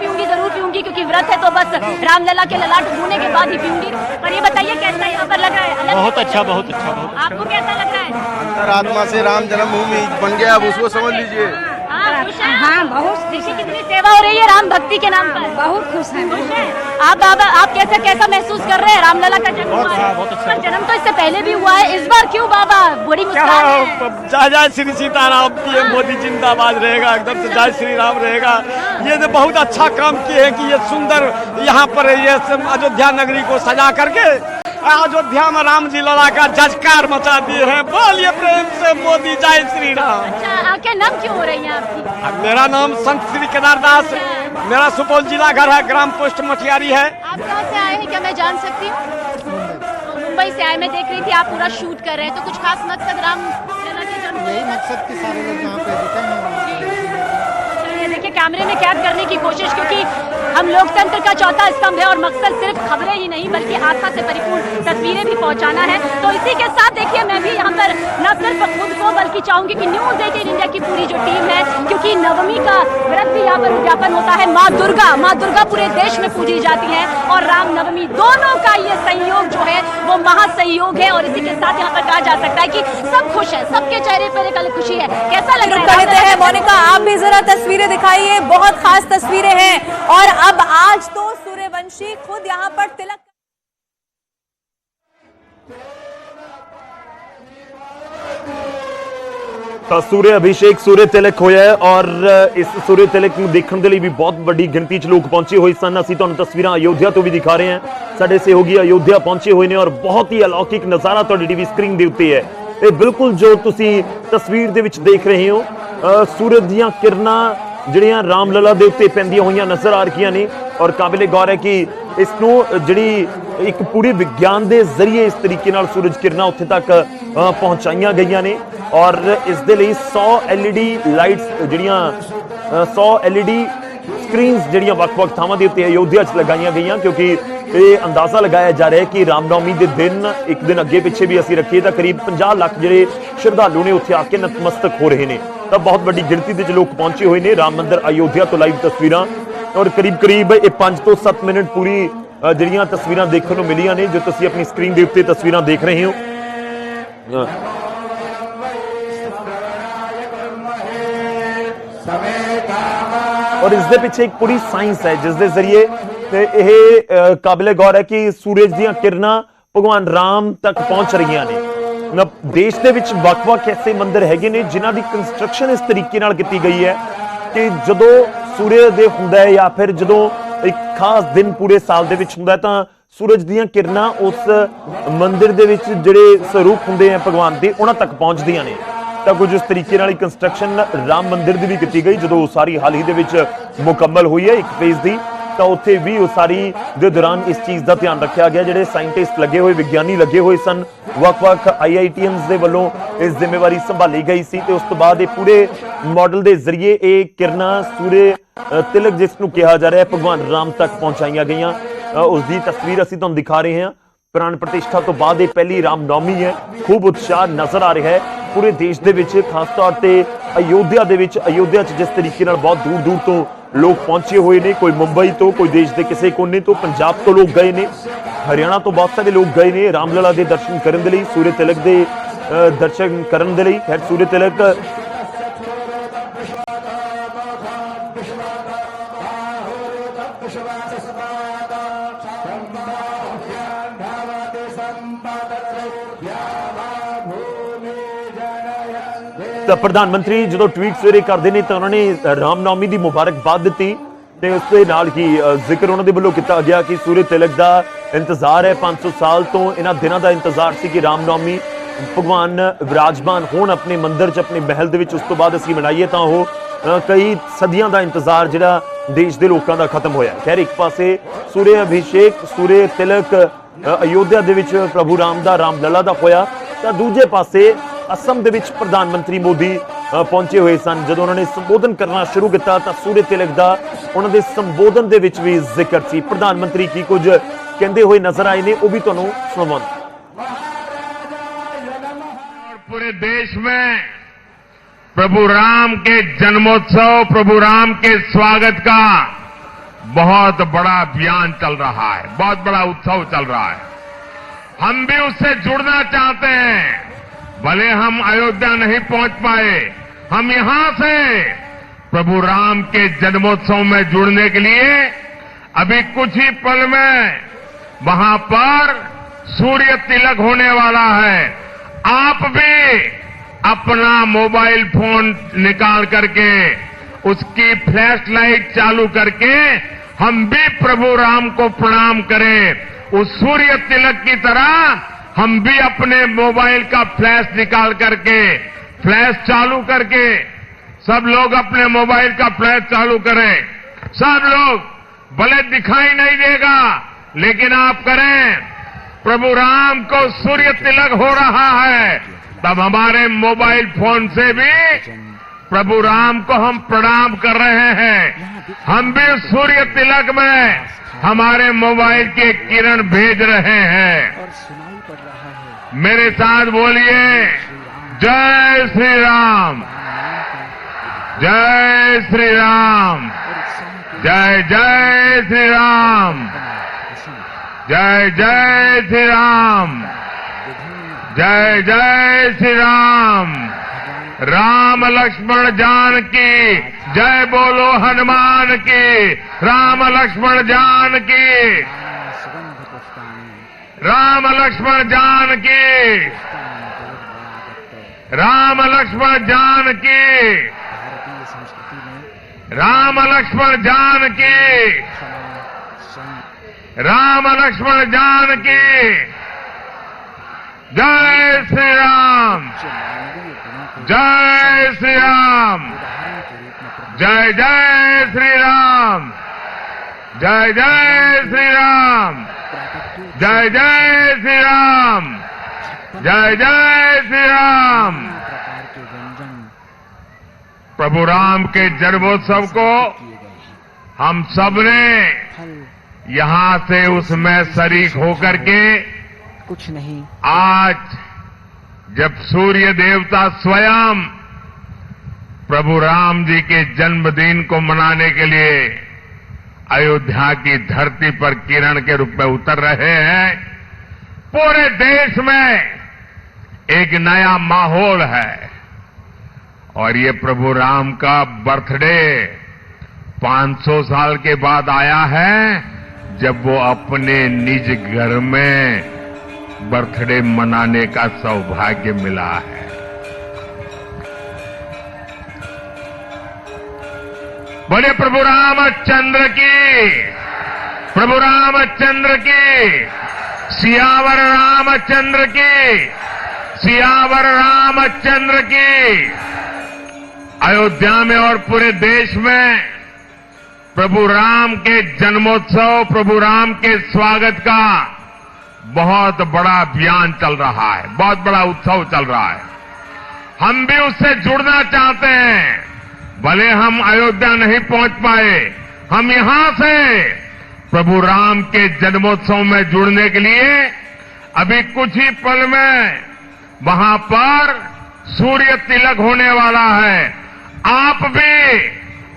पीऊँगी ज़रूर पीऊँगी क्योंकि व्रत है तो बस रामलला के ललाट होने के बाद ही पीऊँगी। पर ये बताइए कैसा यहाँ पर लगा रहा है बहुत अच्छा बहुत अच्छा आपको कैसा लग रहा है? अंतरात्मा ऐसी राम जन्मभूमि बन गया अब उसको समझ लीजिए। हाँ, हैं? हाँ बहुत कितनी सेवा हो रही है राम भक्ति के नाम पर? बहुत खुश हैं। आप बाबा आप कैसा कैसा महसूस कर रहे हैं रामलला का जन्म? हुआ है पर जन्म तो इससे पहले भी हुआ है इस बार क्यों बाबा? बड़ी मुस्कान है। जय जय श्री सीताराम पीएम मोदी जिंदाबाद रहेगा एकदम से जय श्री राम रहेगा। ये तो बहुत अच्छा काम किए हैं कि ये सुंदर यहाँ पर ये अयोध्या नगरी को सजा करके अयोध्या में राम जी लला का जजकार मचा दिए हैं। बोलिए प्रेम से मोदी जय श्री राम अच्छा आँखें नाम क्यों हो रही है आपकी? मेरा नाम संत श्री केदार दास मेरा सुपौल जिला घर है ग्राम पोस्ट मठियारी है। आप कहाँ से आए हैं क्या मैं जान सकती हूँ? मुंबई से आए मैं देख रही थी आप पूरा शूट कर रहे हैं तो कुछ खास मकसद राम यही मकसद के सारे लोग यहाँ पे कैमरे में कैद करने की कोशिश, क्योंकि हम लोकतंत्र का चौथा स्तंभ है और मकसद सिर्फ़ खबरें ही नहीं, बल्कि आस्था से परिपूर्ण तस्वीरें भी पहुंचाना है। तो इसी के साथ देखिए, मैं भी यहाँ पर न सिर्फ़ खुद को, बल्कि चाहूँगी कि न्यूज़ एटीन इंडिया की पूरी जो टीम है, क्योंकि नवमी का व्रत भी यहाँ पर उद्यापन होता है। माँ दुर्गा माँ दुर्गा पूरे देश में पूजी जाती है और राम नवमी दोनों का ये संयोग जो है, वो महासंयोग है। और इसी के साथ यहाँ पर कहा जा सकता है कि सब खुश है, सबके चेहरे पर एक अलग खुशी है। कैसा लग रहा है? कहते मोनिका, आप भी जरा तस्वीरें दिखाइए। बहुत खास तस्वीरें हैं और अब आज तो सूर्यवंशी खुद यहाँ पर तिलक ਤਾਂ ਸੂਰਯ ਅਭਿਸ਼ੇਕ ਸੂਰਯ ਤਿਲਕ ਹੋਇਆ ਹੈ ਔਰ ਇਸ ਸੂਰਯ ਤਿਲਕ ਨੂੰ ਦੇਖਣ ਦੇ ਲਈ ਵੀ ਬਹੁਤ ਵੱਡੀ ਗਿਣਤੀ 'ਚ ਲੋਕ ਪਹੁੰਚੇ ਹੋਏ ਸਨ ਅਸੀਂ ਤੁਹਾਨੂੰ ਤਸਵੀਰਾਂ ਅਯੋਧਿਆ ਤੋਂ ਵੀ ਦਿਖਾ ਰਹੇ ਹਾਂ ਸਾਡੇ ਸਹਿਯੋਗੀ ਅਯੋਧਿਆ ਪਹੁੰਚੇ ਹੋਏ ਨੇ ਔਰ ਬਹੁਤ ਹੀ ਅਲੌਕਿਕ ਨਜ਼ਾਰਾ ਤੁਹਾਡੀ ਟੀਵੀ ਸਕਰੀਨ ਦੇ ਉੱਤੇ ਹੈ ਇਹ ਬਿਲਕੁਲ ਜੋ ਤੁਸੀਂ ਤਸਵੀਰ ਦੇ ਵਿੱਚ ਦੇਖ ਰਹੇ ਹੋ ਅ, ਸੂਰਜ ਦੀਆਂ ਕਿਰਨਾਂ ਜਿਹੜੀਆਂ ਰਾਮਲਲਾ ਦੇ ਉੱਤੇ ਪੈਂਦੀਆਂ ਹੋਈਆਂ ਨਜ਼ਰ ਆ ਰਹੀਆਂ ਨੇ ਔਰ ਕਾਬਿਲੇ ਗੌਰ ਹੈ ਕਿ ਇਸ ਨੂੰ ਜਿਹੜੀ ਇੱਕ ਪੂਰੀ ਵਿਗਿਆਨ ਦੇ ਜ਼ਰੀਏ ਇਸ ਤਰੀਕੇ ਨਾਲ ਸੂਰਜ ਕਿਰਨਾਂ ਉੱਥੇ ਤੱਕ ਪਹੁੰਚਾਈਆਂ ਗਈਆਂ ਨੇ ਔਰ ਇਸ ਦੇ ਲਈ 100 LED ਲਾਈਟਸ ਜਿਹੜੀਆਂ ਅ, 100 LED ਸਕਰੀਨਸ ਜਿਹੜੀਆਂ ਵੱਖ-ਵੱਖ ਥਾਵਾਂ ਦੇ ਉੱਤੇ ਅਯੋਧਿਆ 'ਚ ਲਗਾਈਆਂ ਗਈਆਂ ਕਿਉਂਕਿ ਇਹ ਅੰਦਾਜ਼ਾ ਲਗਾਇਆ ਜਾ ਰਿਹਾ ਹੈ ਕਿ ਰਾਮਨੌਮੀ ਦੇ ਦਿਨ ਇੱਕ ਦਿਨ ਅੱਗੇ ਪਿੱਛੇ ਵੀ ਅਸੀਂ ਰੱਖੀਏ ਤਾਂ ਕਰੀਬ 50 ਲੱਖ ਜਿਹੜੇ ਸ਼ਰਧਾਲੂ ਨੇ ਉੱਥੇ ਆ ਕੇ ਨਤਮਸਤਕ ਹੋ ਰਹੇ ਨੇ। ਤਾਂ ਬਹੁਤ ਵੱਡੀ ਗਿਣਤੀ ਦੇ ਵਿੱਚ ਲੋਕ ਪਹੁੰਚੇ ਹੋਏ ਨੇ। ਰਾਮ ਮੰਦਿਰ ਅਯੋਧਿਆ ਤੋਂ ਲਾਈਵ ਤਸਵੀਰਾਂ। ਔਰ ਕਰੀਬ ਕਰੀਬ ਇਹ 5 ਤੋਂ 7 ਮਿੰਟ ਪੂਰੀ ਜਿਹੜੀਆਂ ਤਸਵੀਰਾਂ ਦੇਖਣ ਨੂੰ ਮਿਲੀਆਂ ਨੇ, ਜੋ ਤੁਸੀਂ ਆਪਣੀ ਸਕਰੀਨ ਦੇ ਉੱਤੇ ਤਸਵੀਰਾਂ ਦੇਖ ਰਹੇ ਹੋ। ਔਰ ਇਸ ਦੇ ਪਿੱਛੇ ਇੱਕ ਪੂਰੀ ਸਾਇੰਸ ਹੈ, ਜਿਸ ਦੇ ਜ਼ਰੀਏ ਤੇ ਇਹ ਕਾਬਲੇ ਗੌਰ ਹੈ ਕਿ ਸੂਰਜ ਦੀਆਂ ਕਿਰਨਾਂ ਭਗਵਾਨ ਰਾਮ ਤੱਕ ਪਹੁੰਚ ਰਹੀਆਂ ਨੇ। ਦੇਸ਼ ਦੇ ਵਿੱਚ ਵੱਖ-ਵੱਖ ਐਸੇ ਮੰਦਿਰ ਹੈਗੇ ਨੇ ਜਿਨ੍ਹਾਂ ਦੀ ਕੰਸਟਰਕਸ਼ਨ ਇਸ ਤਰੀਕੇ ਨਾਲ ਕੀਤੀ ਗਈ ਹੈ ਕਿ ਜਦੋਂ ਸੂਰਜ ਦੇ ਹੁੰਦਾ ਹੈ ਜਾਂ ਫਿਰ ਜਦੋਂ ਇੱਕ ਖਾਸ ਦਿਨ ਪੂਰੇ ਸਾਲ ਦੇ ਵਿੱਚ ਹੁੰਦਾ ਤਾਂ ਸੂਰਜ ਦੀਆਂ ਕਿਰਨਾਂ ਉਸ ਮੰਦਿਰ ਦੇ ਵਿੱਚ ਜਿਹੜੇ ਸਰੂਪ ਹੁੰਦੇ ਆ ਭਗਵਾਨ ਦੇ, ਉਹਨਾਂ ਤੱਕ ਪਹੁੰਚਦੀਆਂ ਨੇ। ਤਾਂ ਕੁਝ ਇਸ ਤਰੀਕੇ ਨਾਲ ਹੀ ਕੰਸਟਰਕਸ਼ਨ ਰਾਮ ਮੰਦਿਰ ਦੀ ਵੀ ਕੀਤੀ ਗਈ, ਜਦੋਂ ਉਹ ਸਾਰੀ ਹਾਲ ਹੀ ਦੇ ਵਿੱਚ ਮੁਕੰਮਲ ਹੋਈ ਹੈ ਇੱਕ ਫੇਜ਼ ਦੀ। ਤਾਂ ਉੱਥੇ ਵੀ ਉਸਾਰੀ ਦੇ ਦੌਰਾਨ ਇਸ ਚੀਜ਼ ਦਾ ਧਿਆਨ ਰੱਖਿਆ ਗਿਆ ਜਿਹੜੇ ਸਾਇੰਟਿਸਟ ਲੱਗੇ ਹੋਏ ਵਿਗਿਆਨੀ ਲੱਗੇ ਹੋਏ ਸਨ ਵੱਖ-ਵੱਖ ਆਈਆਈਟੀਐਮਸ ਦੇ ਵੱਲੋਂ ਇਸ ਜ਼ਿੰਮੇਵਾਰੀ ਸੰਭਾਲੀ ਗਈ ਸੀ ਤੇ ਉਸ ਤੋਂ ਬਾਅਦ ਇਹ ਪੂਰੇ ਮਾਡਲ ਦੇ ਜ਼ਰੀਏ ਇਹ ਕਿਰਨਾਂ ਸੂਰਜ ਤਿਲਕ ਜਿਸ ਨੂੰ ਕਿਹਾ ਜਾ ਰਿਹਾ ਹੈ ਭਗਵਾਨ ਰਾਮ ਤੱਕ ਪਹੁੰਚਾਈਆਂ ਗਈਆਂ। ਅ, ਉਸ ਦੀ ਤਸਵੀਰ ਅਸੀਂ ਤੁਹਾਨੂੰ ਦਿਖਾ ਰਹੇ ਹਾਂ। ਪ੍ਰਾਣ ਪ੍ਰਤਿਸ਼ਠਾ ਤੋਂ ਬਾਅਦ ਇਹ ਪਹਿਲੀ ਰਾਮਨੌਮੀ ਹੈ। ਖੂਬ ਉਤਸ਼ਾਹ ਨਜ਼ਰ ਆ ਰਿਹਾ ਹੈ। ਪੂਰੇ ਦੇਸ਼ ਦੇ ਵਿੱਚ ਖਾਸ ਤੌਰ ਤੇ ਅਯੋਧਿਆ ਦੇ ਵਿੱਚ ਅਯੋਧਿਆ 'ਚ ਜਿਸ ਤਰੀਕੇ ਨਾਲ ਬਹੁਤ ਦੂਰ ਦੂਰ ਤੋਂ ਲੋਕ ਪਹੁੰਚੇ ਹੋਏ ਨੇ ਕੋਈ ਮੁੰਬਈ ਤੋਂ ਕੋਈ ਦੇਸ਼ ਦੇ ਕਿਸੇ ਕੋਨੇ ਤੋਂ ਪੰਜਾਬ ਤੋਂ ਲੋਕ ਗਏ ਨੇ। ਹਰਿਆਣਾ ਤੋਂ ਬਹੁਤ ਸਾਰੇ ਲੋਕ ਗਏ ਨੇ ਰਾਮਲਲਾ ਦੇ ਦਰਸ਼ਨ ਕਰਨ ਦੇ ਲਈ ਸੂਰਜ ਤਿਲਕ ਦੇ ਅ, ਦਰਸ਼ਨ ਕਰਨ ਦੇ ਲਈ। ਖੈਰ ਸੂਰਜ ਤਿਲਕ ਤਾਂ ਪ੍ਰਧਾਨ ਮੰਤਰੀ ਜਦੋਂ ਟਵੀਟ ਸਵੇਰੇ ਕਰਦੇ ਨੇ ਤਾਂ ਉਹਨਾਂ ਨੇ ਰਾਮਨੌਮੀ ਦੀ ਮੁਬਾਰਕਬਾਦ ਦਿੱਤੀ ਤੇ ਉਸ ਦੇ ਨਾਲ ਹੀ ਜ਼ਿਕਰ ਉਹਨਾਂ ਦੇ ਵੱਲੋਂ ਕੀਤਾ ਗਿਆ ਕਿ ਸੂਰਜ ਤਿਲਕ ਦਾ ਇੰਤਜ਼ਾਰ ਹੈ 500 ਸਾਲ ਤੋਂ, ਇਹਨਾਂ ਦਿਨਾਂ ਦਾ ਇੰਤਜ਼ਾਰ ਸੀ ਕਿ ਰਾਮਨੌਮੀ ਭਗਵਾਨ ਵਿਰਾਜਮਾਨ ਹੋਣ ਆਪਣੇ ਮੰਦਿਰ 'ਚ, ਆਪਣੇ ਮਹਿਲ ਦੇ ਵਿੱਚ, ਉਸ ਤੋਂ ਬਾਅਦ ਅਸੀਂ ਮਨਾਈਏ ਤਾਂ ਉਹ ਕਈ ਸਦੀਆਂ ਦਾ ਇੰਤਜ਼ਾਰ ਜਿਹੜਾ ਦੇਸ਼ ਦੇ ਲੋਕਾਂ ਦਾ ਖਤਮ ਹੋਇਆ ਖੈਰ, ਇੱਕ ਪਾਸੇ ਸੂਰਯ ਅਭਿਸ਼ੇਕ ਸੂਰਯ ਤਿਲਕ ਅਯੋਧਿਆ ਦੇ ਵਿੱਚ ਪ੍ਰਭੂ ਰਾਮ ਦਾ ਰਾਮ ਲਲਾ ਦਾ ਹੋਇਆ ਤਾਂ ਦੂਜੇ ਪਾਸੇ ਅਸਮ ਦੇ ਵਿੱਚ ਪ੍ਰਧਾਨ ਮੰਤਰੀ ਮੋਦੀ ਅ, ਪਹੁੰਚੇ ਹੋਏ ਸਨ ਜਦੋਂ ਉਹਨਾਂ ਨੇ ਸੰਬੋਧਨ ਕਰਨਾ ਸ਼ੁਰੂ ਕੀਤਾ ਤਾਂ ਸੂਰਯ ਤਿਲਕ ਦਾ ਉਹਨਾਂ ਦੇ ਸੰਬੋਧਨ ਦੇ ਵਿੱਚ ਵੀ ਜ਼ਿਕਰ ਸੀ ਪ੍ਰਧਾਨ ਮੰਤਰੀ ਕੀ ਕੁਝ ਕਹਿੰਦੇ ਹੋਏ ਨਜ਼ਰ ਆਏ ਨੇ ਉਹ ਵੀ ਤੁਹਾਨੂੰ ਸੁਣਾਵਾਂਗੇ और पूरे देश में प्रभु राम के जन्मोत्सव प्रभु राम के स्वागत का बहुत बड़ा अभियान चल रहा है बहुत बड़ा उत्सव चल रहा है हम भी उससे जुड़ना चाहते हैं भले हम अयोध्या नहीं पहुँच पाए, हम यहाँ से प्रभु राम के जन्मोत्सव में जुड़ने के लिए अभी कुछ ही पल में वहाँ पर सूर्य तिलक होने वाला है। आप भी अपना मोबाइल फ़ोन निकाल करके, उसकी फ्लैश लाइट चालू करके, हम भी प्रभु राम को प्रणाम करें। उस सूर्य तिलक की तरह हम भी अपने मोबाइल का फ्लैश निकाल करके, फ्लैश चालू करके, सब लोग अपने मोबाइल का फ्लैश चालू करें। सब लोग, भले दिखाई नहीं देगा, लेकिन आप करें। प्रभु राम को सूर्य तिलक हो रहा है, तब हमारे मोबाइल फ़ोन से भी प्रभु राम को हम प्रणाम कर रहे हैं। हम भी सूर्य तिलक में हमारे मोबाइल के किरण भेज रहे हैं। मेरे साथ बोलिए, जय श्री राम जय श्री राम जय जय श्री राम जय जय श्री राम जय जय श्री राम राम लक्ष्मण जान की जय बोलो हनुमान की। राम लक्ष्मण जान की राम लक्ष्मण जान की राम लक्ष्मण जान की राम लक्ष्मण जान की राम लक्ष्मण जान की जय श्री राम जय श्री राम जय जय श्री राम जय जय श्री राम जय जय श्री राम जय जय श्री राम प्रभु राम के जन्मोत्सव को हम सबने यहाँ से उसमें शरीक होकर के कुछ नहीं। आज जब सूर्य देवता स्वयं प्रभु राम जी के जन्मदिन को मनाने के लिए अयोध्या की धरती पर किरण के रूप में उतर रहे हैं। पूरे देश में एक नया माहौल है। और ये प्रभु राम का बर्थडे 500 साल के बाद आया है, जब वो अपने निज घर में बर्थडे मनाने का सौभाग्य मिला है। बोले प्रभु रामचंद्र की। प्रभु रामचंद्र की। सियावर रामचंद्र की। सियावर रामचंद्र की। अयोध्या में और पूरे देश में प्रभु राम के जन्मोत्सव, प्रभु राम के स्वागत का बहुत बड़ा अभियान चल रहा है, बहुत बड़ा उत्सव चल रहा है। हम भी उससे जुड़ना चाहते हैं। भले हम अयोध्या नहीं पहुँच पाए, हम यहाँ से प्रभु राम के जन्मोत्सव में जुड़ने के लिए अभी कुछ ही पल में वहाँ पर सूर्य तिलक होने वाला है। आप भी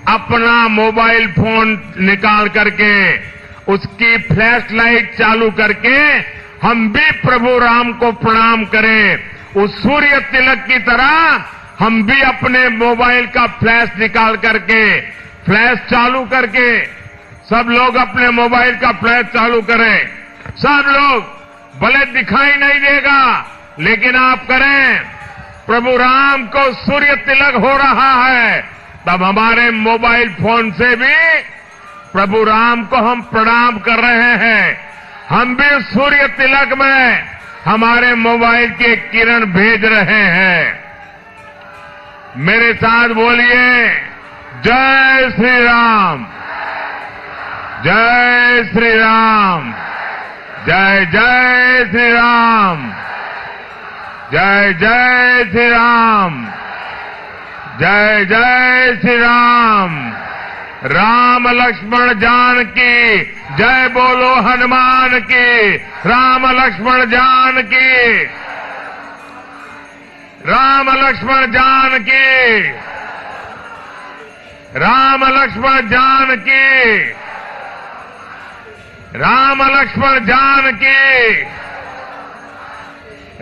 अपना मोबाइल फ़ोन निकाल करके, उसकी फ्लैश लाइट चालू करके, हम भी प्रभु राम को प्रणाम करें। उस सूर्य तिलक की तरह हम भी अपने मोबाइल का फ्लैश निकाल करके, फ्लैश चालू करके, सब लोग अपने मोबाइल का फ्लैश चालू करें। सब लोग, भले दिखाई नहीं देगा, लेकिन आप करें। प्रभु राम को सूर्य तिलक हो रहा है, तब हमारे मोबाइल फ़ोन से भी प्रभु राम को हम प्रणाम कर रहे हैं। हम भी सूर्य तिलक में हमारे मोबाइल के किरण भेज रहे हैं। मेरे साथ बोलिए, जय श्री राम जय श्री राम जय जय श्री राम जय जय श्री राम जय जय श्री राम राम लक्ष्मण जान की जय बोलो हनुमान की। राम लक्ष्मण जान की राम लक्ष्मण जान की राम लक्ष्मण जान की राम लक्ष्मण जान की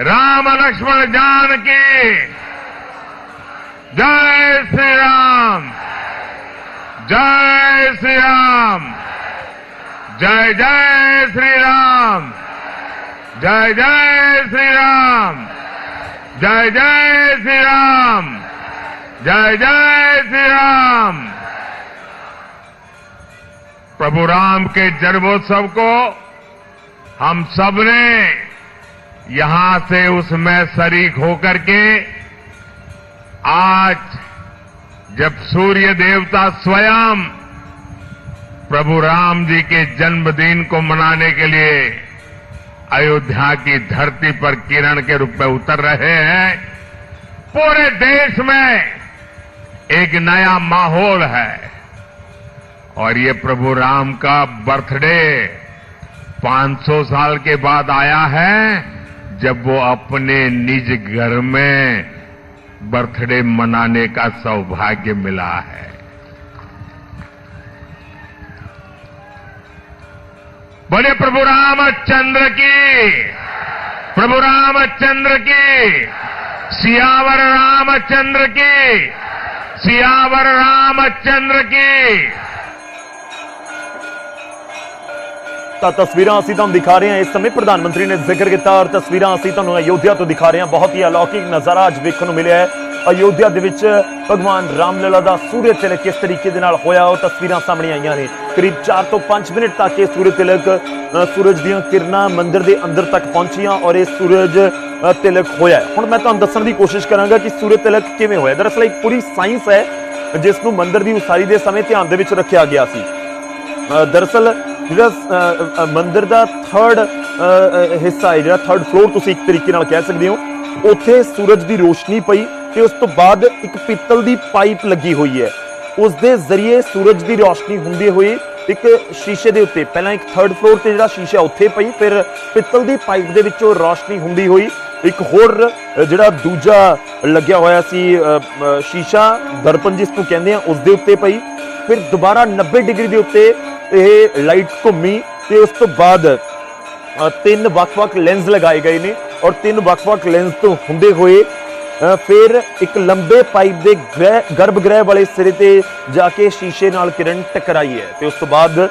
राम लक्ष्मण जान की जय श्री राम जय श्री राम जय जय श्री राम जय जय श्री राम जय जय श्री राम जय जय श्री राम प्रभु राम के जन्मोत्सव को हम सबने यहाँ से उसमें शरीक होकर के आज जब सूर्य देवता स्वयं प्रभु राम जी के जन्मदिन को मनाने के लिए अयोध्या की धरती पर किरण के रूप में उतर रहे हैं। पूरे देश में एक नया माहौल है। और ये प्रभु राम का बर्थडे 500 साल के बाद आया है, जब वो अपने निज घर में बर्थडे मनाने का सौभाग्य मिला है। बोले प्रभु रामचंद्र की प्रभु रामचंद्र की सियावर रामचंद्र की सियावर रामचंद्र की ਤਾਂ ਤਸਵੀਰਾਂ ਅਸੀਂ ਤੁਹਾਨੂੰ ਦਿਖਾ ਰਹੇ ਹਾਂ ਇਸ ਸਮੇਂ ਪ੍ਰਧਾਨ ਮੰਤਰੀ ਨੇ ਜ਼ਿਕਰ ਕੀਤਾ ਔਰ ਤਸਵੀਰਾਂ ਅਸੀਂ ਤੁਹਾਨੂੰ ਅਯੋਧਿਆ ਤੋਂ ਦਿਖਾ ਰਹੇ ਹਾਂ ਬਹੁਤ ਹੀ ਅਲੌਕਿਕ ਨਜ਼ਾਰਾ ਅੱਜ ਵੇਖਣ ਨੂੰ ਮਿਲਿਆ ਹੈ ਅਯੋਧਿਆ ਦੇ ਵਿੱਚ ਭਗਵਾਨ ਰਾਮਲਲਾ ਦਾ ਸੂਰਜ ਤਿਲਕ ਕਿਸ ਤਰੀਕੇ ਦੇ ਨਾਲ ਹੋਇਆ ਉਹ ਤਸਵੀਰਾਂ ਸਾਹਮਣੇ ਆਈਆਂ ਨੇ। ਕਰੀਬ 4 ਤੋਂ 5 ਮਿੰਟ ਤੱਕ ਇਹ ਸੂਰਜ ਤਿਲਕ ਸੂਰਜ ਦੀਆਂ ਕਿਰਨਾਂ ਮੰਦਿਰ ਦੇ ਅੰਦਰ ਤੱਕ ਪਹੁੰਚੀਆਂ ਔਰ ਇਹ ਸੂਰਜ ਤਿਲਕ ਹੋਇਆ ਹੁਣ ਮੈਂ ਤੁਹਾਨੂੰ ਦੱਸਣ ਦੀ ਕੋਸ਼ਿਸ਼ ਕਰਾਂਗਾ ਕਿ ਸੂਰਜ ਤਿਲਕ ਕਿਵੇਂ ਹੋਇਆ। ਦਰਅਸਲ ਇੱਕ ਪੂਰੀ ਸਾਇੰਸ ਹੈ ਜਿਸ ਨੂੰ ਮੰਦਿਰ ਦੀ ਉਸਾਰੀ ਦੇ ਸਮੇਂ ਧਿਆਨ ਦੇ ਵਿੱਚ ਰੱਖਿਆ ਗਿਆ ਸੀ। ਅ, ਦਰਅਸਲ ਜਿਹੜਾ ਅ, ਮੰਦਿਰ ਦਾ ਥਰਡ ਹਿੱਸਾ ਹੈ ਜਿਹੜਾ ਥਰਡ ਫਲੋਰ ਤੁਸੀਂ ਇੱਕ ਤਰੀਕੇ ਨਾਲ ਕਹਿ ਸਕਦੇ ਹੋ ਉੱਥੇ ਸੂਰਜ ਦੀ ਰੋਸ਼ਨੀ ਪਈ ਤੇ ਉਸ ਤੋਂ ਬਾਅਦ ਇੱਕ ਪਿੱਤਲ ਦੀ ਪਾਈਪ ਲੱਗੀ ਹੋਈ ਹੈ। ਉਸ ਦੇ ਜ਼ਰੀਏ ਸੂਰਜ ਦੀ ਰੋਸ਼ਨੀ ਹੁੰਦੀ ਹੋਈ ਇੱਕ ਸ਼ੀਸ਼ੇ ਦੇ ਉੱਤੇ, ਪਹਿਲਾਂ ਇੱਕ ਥਰਡ ਫਲੋਰ ਤੇ ਜਿਹੜਾ ਸ਼ੀਸ਼ਾ ਉੱਥੇ ਪਈ, ਫਿਰ ਪਿੱਤਲ ਦੀ ਪਾਈਪ ਦੇ ਵਿੱਚੋਂ ਰੋਸ਼ਨੀ ਹੁੰਦੀ ਹੋਈ ਇੱਕ ਹੋਰ ਜਿਹੜਾ ਦੂਜਾ ਲੱਗਿਆ ਹੋਇਆ ਸੀ ਸ਼ੀਸ਼ਾ ਦਰਪਣ ਜਿਸ ਨੂੰ ਕਹਿੰਦੇ ਆ, ਉਸ ਦੇ ਉੱਤੇ ਪਈ। ਫਿਰ ਦੁਬਾਰਾ 90 ਡਿਗਰੀ ਦੇ ਉੱਤੇ ਇਹ ਲਾਈਟ ਘੁੰਮੀ ਤੇ ਉਸ ਤੋਂ ਬਾਅਦ ਤਿੰਨ ਵੱਖ-ਵੱਖ ਲੈਂਸ ਲਗਾਏ ਗਏ ਨੇ ਔਰ ਤਿੰਨ ਵੱਖ-ਵੱਖ ਲੈਂਸ ਤੋਂ ਹੁੰਦੇ ਹੋਏ ਫਿਰ ਇੱਕ ਲੰਬੇ ਪਾਈਪ ਦੇ ਗਰਭ ਗ੍ਰਹਿ ਵਾਲੇ ਸਿਰੇ ਤੇ ਜਾ ਕੇ ਸ਼ੀਸ਼ੇ ਨਾਲ ਕਿਰਨ ਟਕਰਾਈ ਹੈ ਤੇ ਉਸ ਤੋਂ ਬਾਅਦ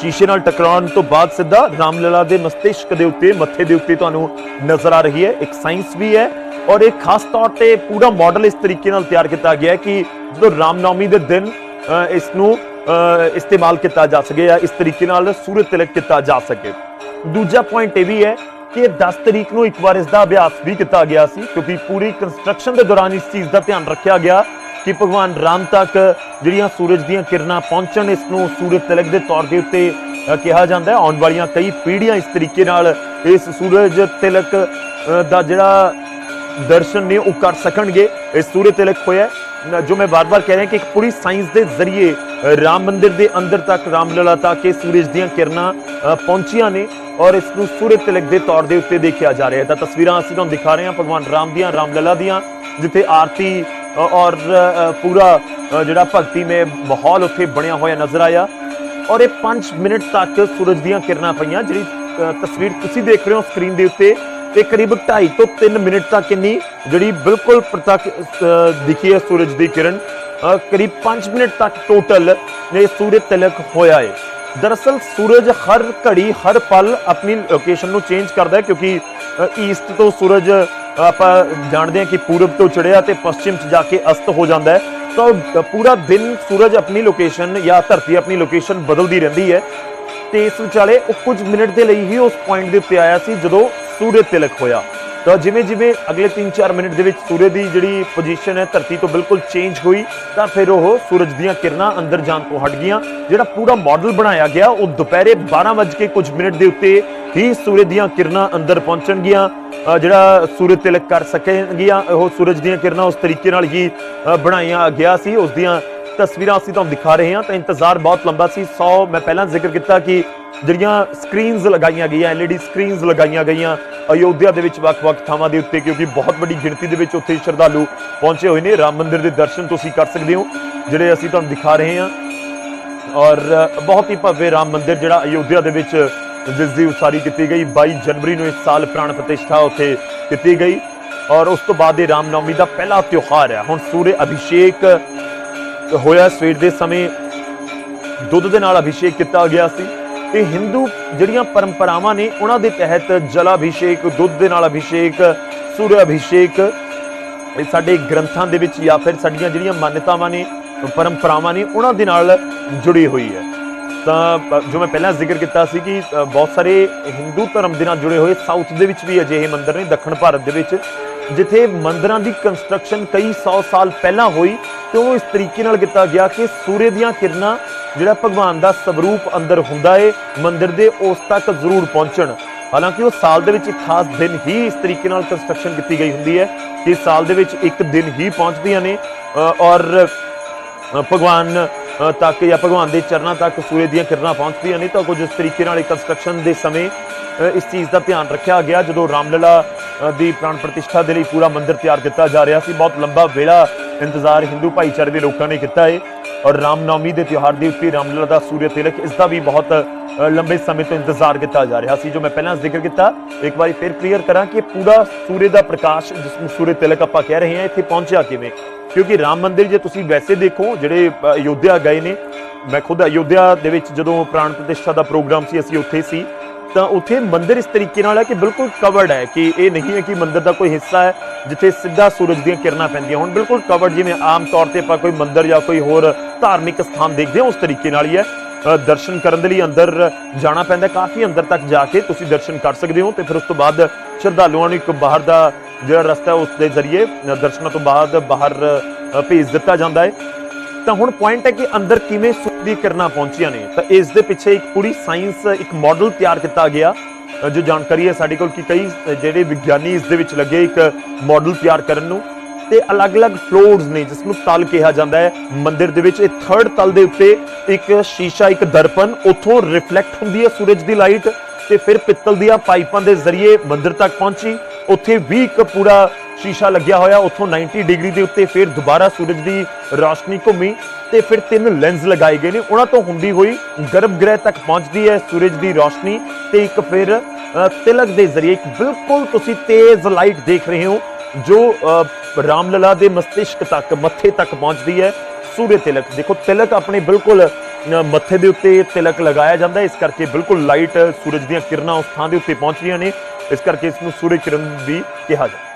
ਸ਼ੀਸ਼ੇ ਨਾਲ ਟਕਰਾਉਣ ਤੋਂ ਬਾਅਦ ਸਿੱਧਾ ਰਾਮਲਲਾ ਦੇ ਮਸਤਿਸ਼ਕ ਦੇ ਉੱਤੇ ਮੱਥੇ ਦੇ ਉੱਤੇ ਤੁਹਾਨੂੰ ਨਜ਼ਰ ਆ ਰਹੀ ਹੈ। ਇੱਕ ਸਾਇੰਸ ਵੀ ਹੈ ਔਰ ਇਹ ਖਾਸ ਤੌਰ ਤੇ ਪੂਰਾ ਮਾਡਲ ਇਸ ਤਰੀਕੇ ਨਾਲ ਤਿਆਰ ਕੀਤਾ ਗਿਆ ਹੈ ਕਿ ਜਦੋਂ ਰਾਮਨੌਮੀ ਦੇ ਦਿਨ ਅ, ਇਸ ਨੂੰ ਇਸਤੇਮਾਲ ਕੀਤਾ ਜਾ ਸਕੇ ਜਾਂ ਇਸ ਤਰੀਕੇ ਨਾਲ ਸੂਰਜ ਤਿਲਕ ਕੀਤਾ ਜਾ ਸਕੇ। ਦੂਜਾ ਪੁਆਇੰਟ ਇਹ ਵੀ ਹੈ ਕਿ 10 ਤਰੀਕ ਨੂੰ ਇੱਕ ਵਾਰ ਇਸ ਦਾ ਅਭਿਆਸ ਵੀ ਕੀਤਾ ਗਿਆ ਸੀ, ਕਿਉਂਕਿ ਪੂਰੀ ਕੰਸਟਰਕਸ਼ਨ ਦੇ ਦੌਰਾਨ ਇਸ ਚੀਜ਼ ਦਾ ਧਿਆਨ ਰੱਖਿਆ ਗਿਆ ਕਿ ਭਗਵਾਨ ਰਾਮ ਤੱਕ ਜਿਹੜੀਆਂ ਸੂਰਜ ਦੀਆਂ ਕਿਰਨਾਂ ਪਹੁੰਚਣ, ਇਸ ਨੂੰ ਸੂਰਜ ਤਿਲਕ ਦੇ ਤੌਰ ਦੇ ਉੱਤੇ ਕਿਹਾ ਜਾਂਦਾ ਹੈ। ਆਉਣ ਵਾਲੀਆਂ ਕਈ ਪੀੜ੍ਹੀਆਂ ਇਸ ਤਰੀਕੇ ਨਾਲ ਇਸ ਸੂਰਜ ਤਿਲਕ ਦਾ ਜਿਹੜਾ ਦਰਸ਼ਨ ਨੇ ਉਹ ਕਰ ਸਕਣਗੇ। ਇਹ ਸੂਰਜ ਤਿਲਕ ਹੋਇਆ ਜੋ ਮੈਂ ਬਾਰ-ਬਾਰ ਕਹਿ ਰਿਹਾ ਕਿ ਇੱਕ ਪੂਰੀ ਸਾਇੰਸ ਦੇ ਜ਼ਰੀਏ ਰਾਮ ਮੰਦਿਰ ਦੇ ਅੰਦਰ ਤੱਕ ਰਾਮਲਲਾ ਤੱਕ ਇਹ ਸੂਰਜ ਦੀਆਂ ਕਿਰਨਾਂ ਪਹੁੰਚੀਆਂ ਨੇ ਔਰ ਇਸ ਨੂੰ ਸੂਰਜ ਤਿਲਕ ਦੇ ਤੌਰ ਦੇ ਉੱਤੇ ਦੇਖਿਆ ਜਾ ਰਿਹਾ ਹੈ। ਤਾਂ ਤਸਵੀਰਾਂ ਅਸੀਂ ਤੁਹਾਨੂੰ ਦਿਖਾ ਰਹੇ ਹਾਂ ਭਗਵਾਨ ਰਾਮ ਦੀਆਂ ਰਾਮਲਲਾ ਦੀਆਂ ਜਿੱਥੇ ਆਰਤੀ ਔਰ ਪੂਰਾ ਅ, ਜਿਹੜਾ ਭਗਤੀਮय ਮਾਹੌਲ ਉੱਥੇ ਬਣਿਆ ਹੋਇਆ ਨਜ਼ਰ ਆਇਆ। ਔਰ ਇਹ 5 ਮਿੰਟ ਤੱਕ ਸੂਰਜ ਦੀਆਂ ਕਿਰਨਾਂ ਪਈਆਂ ਜਿਹੜੀ ਤਸਵੀਰ ਤੁਸੀਂ ਦੇਖ ਰਹੇ ਹੋ ਸਕਰੀਨ ਦੇ ਉੱਤੇ। ਇਹ ਕਰੀਬ 2.5 ਤੋਂ 3 ਮਿੰਟ ਤੱਕ ਇੰਨੀ ਜਿਹੜੀ ਬਿਲਕੁਲ ਪ੍ਰਤੱਖ ਦਿਖੀ ਹੈ ਸੂਰਜ ਦੀ ਕਿਰਨ ਕਰੀਬ 5 ਮਿੰਟ ਤੱਕ ਟੋਟਲ ਇਹ ਸੂਰਜ ਤਿਲਕ ਹੋਇਆ ਹੈ। ਦਰਅਸਲ ਸੂਰਜ ਹਰ ਘੜੀ, ਹਰ ਪਲ ਆਪਣੀ ਲੋਕੇਸ਼ਨ ਨੂੰ ਚੇਂਜ ਕਰਦਾ ਹੈ ਕਿਉਂਕਿ ਈਸਟ ਤੋਂ ਸੂਰਜ ਆਪਾਂ ਜਾਣਦੇ ਹਾਂ ਕਿ ਪੂਰਬ ਤੋਂ ਚੜਿਆ ਤੇ ਪশ্ਚਿਮ ਚ ਜਾ ਕੇ ਅਸਤ ਹੋ ਜਾਂਦਾ ਹੈ। ਤਾਂ ਪੂਰਾ ਦਿਨ ਸੂਰਜ ਆਪਣੀ ਲੋਕੇਸ਼ਨ ਜਾਂ ਧਰਤੀ ਆਪਣੀ ਲੋਕੇਸ਼ਨ ਬਦਲਦੀ ਰਹਿੰਦੀ ਹੈ। ਤੇ ਇਸ ਵਿਚਾਲੇ ਉਹ ਕੁਝ ਮਿੰਟ ਦੇ ਲਈ ਹੀ ਉਸ ਪੁਆਇੰਟ ਦੇ ਉੱਤੇ ਆਇਆ ਸੀ ਜਦੋਂ ਸੂਰਜ ਤਿਲਕ ਹੋਇਆ। ਤਾਂ ਜਿਵੇਂ ਜਿਵੇਂ ਅਗਲੇ 3-4 ਮਿੰਟ ਦੇ ਵਿੱਚ ਸੂਰਜ ਦੀ ਜਿਹੜੀ ਪੋਜੀਸ਼ਨ ਹੈ, ਧਰਤੀ ਤੋਂ ਬਿਲਕੁਲ ਚੇਂਜ ਹੋਈ, ਤਾਂ ਫਿਰ ਉਹ ਸੂਰਜ ਦੀਆਂ ਕਿਰਨਾਂ ਅੰਦਰ ਜਾਣ ਤੋਂ ਹਟ ਗਈਆਂ। ਜਿਹੜਾ ਪੂਰਾ ਮਾਡਲ ਬਣਾਇਆ ਗਿਆ, ਉਹ ਦੁਪਹਿਰੇ 12 ਵਜੇ ਕੇ ਕੁਝ ਮਿੰਟ ਦੇ ਉੱਤੇ ਹੀ ਸੂਰਜ ਦੀਆਂ ਕਿਰਨਾਂ ਅੰਦਰ ਪਹੁੰਚਣਗੀਆਂ ਜਿਹੜਾ ਸੂਰਜ ਤਿਲਕ ਕਰ ਸਕਣਗੀਆਂ ਉਹ ਸੂਰਜ ਦੀਆਂ ਕਿਰਨਾਂ ਉਸ ਤਰੀਕੇ ਨਾਲ ਹੀ ਬਣਾਈਆਂ ਗਿਆ ਸੀ। ਉਸ ਦੀਆਂ ਤਸਵੀਰਾਂ ਅਸੀਂ ਤੁਹਾਨੂੰ ਦਿਖਾ ਰਹੇ ਹਾਂ ਤਾਂ ਇੰਤਜ਼ਾਰ ਬਹੁਤ ਲੰਬਾ ਸੀ। 100 ਮੈਂ ਪਹਿਲਾਂ ਜ਼ਿਕਰ ਕੀਤਾ ਕਿ ਜਿਹੜੀਆਂ ਸਕਰੀਨਸ ਲਗਾਈਆਂ ਗਈਆਂ ਐਲਈਡੀ ਸਕਰੀਨਸ ਲਗਾਈਆਂ ਗਈਆਂ, ਅਯੋਧਿਆ ਦੇ ਵਿੱਚ ਵੱਖ-ਵੱਖ ਥਾਵਾਂ ਦੇ ਉੱਤੇ, ਕਿਉਂਕਿ ਬਹੁਤ ਵੱਡੀ ਗਿਣਤੀ ਦੇ ਵਿੱਚ ਉੱਥੇ ਸ਼ਰਧਾਲੂ ਪਹੁੰਚੇ ਹੋਏ ਨੇ। ਰਾਮ ਮੰਦਿਰ ਦੇ ਦਰਸ਼ਨ ਤੁਸੀਂ ਕਰ ਸਕਦੇ ਹੋ, ਜਿਹੜੇ ਅਸੀਂ ਤੁਹਾਨੂੰ ਦਿਖਾ ਰਹੇ ਹਾਂ। ਔਰ ਬਹੁਤ ਹੀ ਭव्य ਰਾਮ ਮੰਦਿਰ, ਜਿਹੜਾ ਅਯੋਧਿਆ ਦੇ ਵਿੱਚ ਜਿਸ ਦੀ ਉਸਾਰੀ ਕੀਤੀ ਗਈ 22 ਜਨਵਰੀ ਨੂੰ ਇਸ ਸਾਲ ਪ੍ਰਾਣ ਪ੍ਰਤਿਸ਼ਠਾ ਉੱਥੇ ਕੀਤੀ ਗਈ। ਔਰ ਉਸ ਤੋਂ ਬਾਅਦ ਇਹ ਰਾਮਨੌਮੀ ਦਾ ਪਹਿਲਾ ਤਿਉਹਾਰ ਹੈ। ਹੁਣ ਸੂਰਯ ਅਭਿਸ਼ੇਕ ਹੋਇਆ ਸਵੇਰ ਦੇ ਸਮੇਂ ਦੁੱਧ ਦੇ ਨਾਲ ਅਭਿਸ਼ੇਕ ਕੀਤਾ ਗਿਆ ਸੀ ਤੇ ਹਿੰਦੂ ਜਿਹੜੀਆਂ ਪਰੰਪਰਾਵਾਂ ਨੇ ਉਹਨਾਂ ਦੇ ਤਹਿਤ ਜਲ ਅਭਿਸ਼ੇਕ, ਦੁੱਧ ਦੇ ਨਾਲ ਅਭਿਸ਼ੇਕ ਸੂਰ ਅਭਿਸ਼ੇਕ, ਇਹ ਸਾਡੇ ਗ੍ਰੰਥਾਂ ਦੇ ਵਿੱਚ ਜਾਂ ਫਿਰ ਸਾਡੀਆਂ ਜਿਹੜੀਆਂ ਮਾਨਤਾਵਾਂ ਨੇ, ਪਰੰਪਰਾਵਾਂ ਨੇ ਉਹਨਾਂ ਦੇ ਨਾਲ ਜੁੜੀ ਹੋਈ ਹੈ। ਤਾਂ ਜੋ ਮੈਂ ਪਹਿਲਾਂ ਜ਼ਿਕਰ ਕੀਤਾ ਸੀ ਕਿ ਬਹੁਤ ਸਾਰੇ ਹਿੰਦੂ ਧਰਮ ਦੇ ਨਾਲ ਜੁੜੇ ਹੋਏ ਸਾਊਥ ਦੇ ਵਿੱਚ ਵੀ ਅਜਿਹੇ ਮੰਦਿਰ ਨੇ, ਦੱਖਣ ਭਾਰਤ ਦੇ ਵਿੱਚ। ਜਿੱਥੇ ਮੰਦਰਾਂ ਦੀ ਕੰਸਟਰਕਸ਼ਨ ਕਈ 100 ਸਾਲ ਪਹਿਲਾਂ ਹੋਈ ਤੇ ਉਹ ਇਸ ਤਰੀਕੇ ਨਾਲ ਕੀਤਾ ਗਿਆ ਕਿ ਸੂਰਜ ਦੀਆਂ ਕਿਰਨਾਂ ਜਿਹੜਾ ਭਗਵਾਨ ਦਾ ਸਵਰੂਪ ਅੰਦਰ ਹੁੰਦਾ ਏ, ਮੰਦਿਰ ਦੇ ਉਸ ਤੱਕ ਜ਼ਰੂਰ ਪਹੁੰਚਣ। ਹਾਲਾਂਕਿ ਉਹ ਸਾਲ ਦੇ ਵਿੱਚ ਇੱਕ ਖਾਸ ਦਿਨ ਹੀ ਇਸ ਤਰੀਕੇ ਨਾਲ ਕੰਸਟਰਕਸ਼ਨ ਕੀਤੀ ਗਈ ਹੁੰਦੀ ਹੈ ਕਿ ਸਾਲ ਦੇ ਵਿੱਚ ਇੱਕ ਦਿਨ ਹੀ ਪਹੁੰਚਦੀਆਂ ਨੇ ਔਰ ਭਗਵਾਨ ਤੱਕ ਜਾਂ ਭਗਵਾਨ ਦੇ ਚਰਨਾਂ ਤੱਕ ਸੂਰਜ ਦੀਆਂ ਕਿਰਨਾਂ ਪਹੁੰਚਦੀਆਂ ਨੇ ਤਾਂ ਕੁਝ ਇਸ ਤਰੀਕੇ ਨਾਲ ਇਹ ਕੰਸਟਰਕਸ਼ਨ ਦੇ ਸਮੇਂ ਇਸ ਚੀਜ਼ ਦਾ ਧਿਆਨ ਰੱਖਿਆ ਗਿਆ ਜਦੋਂ ਰਾਮਲਲਾ ਦੀ ਪ੍ਰਾਣ ਪ੍ਰਤਿਸ਼ਠਾ ਦੇ ਲਈ ਪੂਰਾ ਮੰਦਿਰ ਤਿਆਰ ਕੀਤਾ ਜਾ ਰਿਹਾ ਸੀ। ਬਹੁਤ ਲੰਬਾ ਵੇਲਾ ਇੰਤਜ਼ਾਰ ਹਿੰਦੂ ਭਾਈਚਾਰੇ ਦੇ ਲੋਕਾਂ ਨੇ ਕੀਤਾ ਹੈ ਔਰ ਰਾਮਨੌਮੀ ਦੇ ਤਿਉਹਾਰ ਦੇ ਉੱਤੇ ਰਾਮਲਲਾ ਦਾ ਸੂਰਯ ਤਿਲਕ, ਇਸ ਦਾ ਵੀ ਬਹੁਤ ਲੰਬੇ ਸਮੇਂ ਤੋਂ ਇੰਤਜ਼ਾਰ ਕੀਤਾ ਜਾ ਰਿਹਾ ਸੀ, ਜੋ ਮੈਂ ਪਹਿਲਾਂ ਜ਼ਿਕਰ ਕੀਤਾ। ਇੱਕ ਵਾਰੀ ਫਿਰ ਕਲੀਅਰ ਕਰਾਂ ਕਿ ਪੂਰਾ ਸੂਰਜ ਦਾ ਪ੍ਰਕਾਸ਼, ਜਿਸ ਨੂੰ ਸੂਰਯ ਤਿਲਕ ਆਪਾਂ ਕਹਿ ਰਹੇ ਹਾਂ, ਇੱਥੇ ਪਹੁੰਚਿਆ ਕਿਵੇਂ? ਕਿਉਂਕਿ ਰਾਮ ਮੰਦਿਰ ਜੇ ਤੁਸੀਂ ਵੈਸੇ ਦੇਖੋ, ਜਿਹੜੇ ਅਯੋਧਿਆ ਗਏ ਨੇ, ਮੈਂ ਖੁਦ ਅਯੋਧਿਆ ਦੇ ਵਿੱਚ ਜਦੋਂ ਪ੍ਰਾਣ ਪ੍ਰਤਿਸ਼ਠਾ ਦਾ ਪ੍ਰੋਗਰਾਮ ਸੀ, ਅਸੀਂ ਉੱਥੇ ਸੀ। ਤਾਂ ਉੱਥੇ ਮੰਦਿਰ ਇਸ ਤਰੀਕੇ ਨਾਲ ਹੈ ਕਿ ਬਿਲਕੁਲ ਕਵਰਡ ਹੈ ਕਿ ਇਹ ਨਹੀਂ ਹੈ ਕਿ ਮੰਦਿਰ ਦਾ ਕੋਈ ਹਿੱਸਾ ਹੈ, ਜਿੱਥੇ ਸਿੱਧਾ ਸੂਰਜ ਦੀਆਂ ਕਿਰਨਾਂ ਪੈਂਦੀਆਂ ਹੁਣ। ਬਿਲਕੁਲ ਕਵਰਡ ਜਿਵੇਂ ਆਮ ਤੌਰ ਤੇ ਆਪਾਂ ਕੋਈ ਮੰਦਿਰ ਜਾਂ ਕੋਈ ਹੋਰ ਧਾਰਮਿਕ ਸਥਾਨ ਦੇਖਦੇ ਹਾਂ, ਉਸ ਤਰੀਕੇ ਨਾਲ ਹੀ ਹੈ। ਦਰਸ਼ਨ ਕਰਨ ਦੇ ਲਈ ਅੰਦਰ ਜਾਣਾ ਪੈਂਦਾ ਕਾਫੀ ਅੰਦਰ ਤੱਕ ਜਾ ਕੇ ਤੁਸੀਂ ਦਰਸ਼ਨ ਕਰ ਸਕਦੇ ਹੋ ਤੇ ਫਿਰ ਉਸ ਤੋਂ ਬਾਅਦ ਸ਼ਰਧਾਲੂਆਂ ਨੂੰ ਇੱਕ ਬਾਹਰ ਦਾ ਜਿਹੜਾ ਰਸਤਾ ਉਸ ਦੇ ਜ਼ਰੀਏ ਦਰਸ਼ਨਾਂ ਤੋਂ ਬਾਅਦ ਬਾਹਰ ਭੇਜ ਦਿੱਤਾ ਜਾਂਦਾ ਹੈ। ਤਾਂ ਹੁਣ ਪੁਆਇੰਟ ਹੈ ਕਿ ਅੰਦਰ ਕਿਵੇਂ ਸੂਰਜ ਦੀ ਕਿਰਨਾਂ ਪਹੁੰਚੀਆਂ ਨੇ। ਤਾਂ ਇਸ ਦੇ ਪਿੱਛੇ ਇੱਕ ਪੂਰੀ ਸਾਇੰਸ ਇੱਕ ਮਾਡਲ ਤਿਆਰ ਕੀਤਾ ਗਿਆ ਜੋ ਜਾਣਕਾਰੀ ਹੈ ਸਾਡੇ ਕੋਲ ਕਿ ਕਈ ਜਿਹੜੇ ਵਿਗਿਆਨੀ ਇਸ ਦੇ ਵਿੱਚ ਲੱਗੇ ਇੱਕ ਮਾਡਲ ਤਿਆਰ ਕਰਨ ਨੂੰ। ਤੇ ਅਲੱਗ-ਅਲੱਗ ਫਲੋਰਸ ਨੇ, ਜਿਸ ਨੂੰ ਤਲ ਕਿਹਾ ਜਾਂਦਾ ਹੈ। ਮੰਦਿਰ ਦੇ ਵਿੱਚ ਇਹ ਥਰਡ ਤਲ ਦੇ ਉੱਤੇ ਇੱਕ ਸ਼ੀਸ਼ਾ, ਇੱਕ ਦਰਪਣ, ਉੱਥੋਂ ਰਿਫਲੈਕਟ ਹੁੰਦੀ ਹੈ ਸੂਰਜ ਦੀ ਲਾਈਟ ਤੇ ਫਿਰ ਪਿੱਤਲ ਦੀਆਂ ਪਾਈਪਾਂ ਦੇ ਜ਼ਰੀਏ ਮੰਦਿਰ ਤੱਕ ਪਹੁੰਚੀ। ਉੱਥੇ ਵੀ ਇੱਕ ਪੂਰਾ ਸ਼ੀਸ਼ਾ ਲੱਗਿਆ ਹੋਇਆ ਉੱਥੋਂ 90 ਡਿਗਰੀ ਦੇ ਉੱਤੇ ਫਿਰ ਦੁਬਾਰਾ ਸੂਰਜ ਦੀ ਰੌਸ਼ਨੀ ਘੁੰਮੀ ਤੇ ਫਿਰ ਤਿੰਨ ਲੈਂਸ ਲਗਾਏ ਗਏ ਨੇ। ਉਹਨਾਂ ਤੋਂ ਹੁੰਦੀ ਹੋਈ ਗਰਭ ਗ੍ਰਹਿ ਤੱਕ ਪਹੁੰਚਦੀ ਹੈ ਸੂਰਜ ਦੀ ਰੌਸ਼ਨੀ ਤੇ ਇੱਕ ਫਿਰ ਤਿਲਕ ਦੇ ਜ਼ਰੀਏ ਇੱਕ ਬਿਲਕੁਲ ਤੁਸੀਂ ਤੇਜ਼ ਲਾਈਟ ਦੇਖ ਰਹੇ ਹੋ ਜੋ ਅ, ਰਾਮਲਲਾ ਦੇ ਮਸਤਿਸ਼ਕ ਤੱਕ ਮੱਥੇ ਤੱਕ ਪਹੁੰਚਦੀ ਹੈ ਸੂਰਜ ਤਿਲਕ। ਦੇਖੋ ਤਿਲਕ ਆਪਣੇ ਬਿਲਕੁਲ ਮੱਥੇ ਦੇ ਉੱਤੇ ਤਿਲਕ ਲਗਾਇਆ ਜਾਂਦਾ ਇਸ ਕਰਕੇ ਬਿਲਕੁਲ ਲਾਈਟ ਸੂਰਜ ਦੀਆਂ ਕਿਰਨਾਂ ਉਸ ਥਾਂ ਦੇ ਉੱਤੇ ਪਹੁੰਚ ਰਹੀਆਂ ਨੇ। ਇਸ ਕਰਕੇ ਇਸ ਨੂੰ ਸੂਰਜ ਕਿਰਨ ਵੀ ਕਿਹਾ ਜਾਂਦਾ